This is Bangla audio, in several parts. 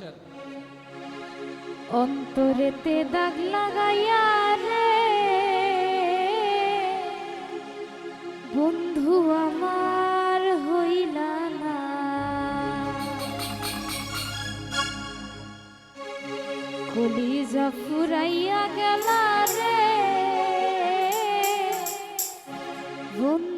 বলছেন অন্তরেতে দাগ লাগাইয়া রে বন্ধু আমার হইলা না। কলিজা ফুরাইয়া গেলা রে বন্ধু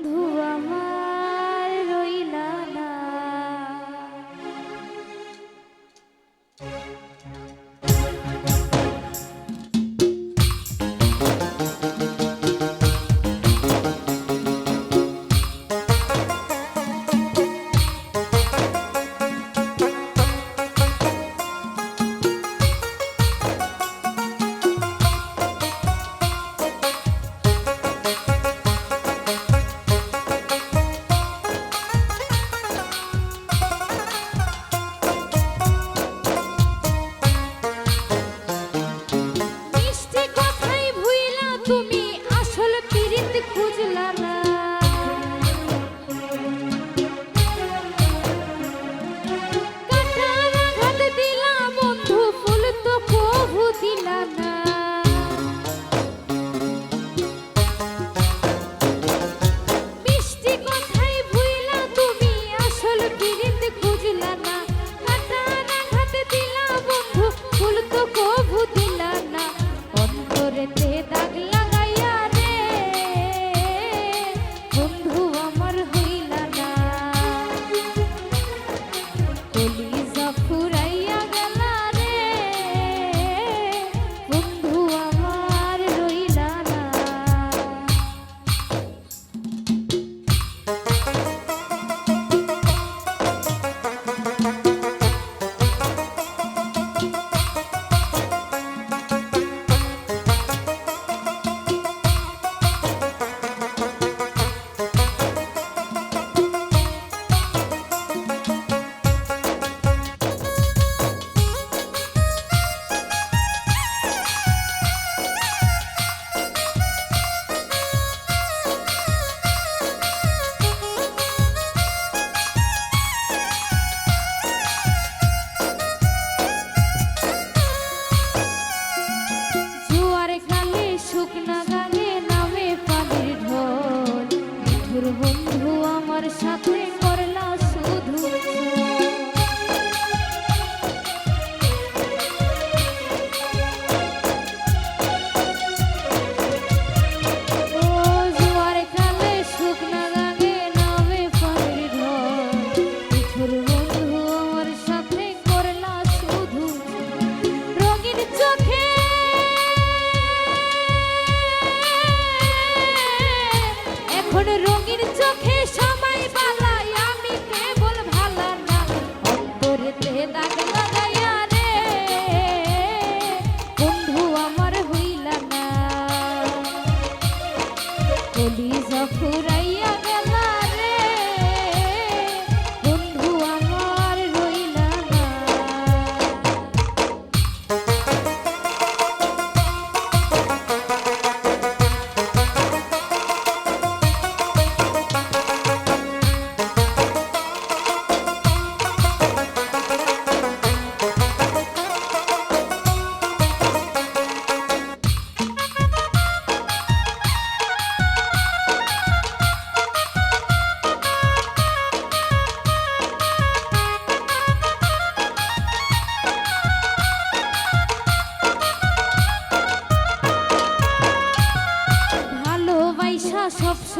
Okay.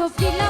sofrir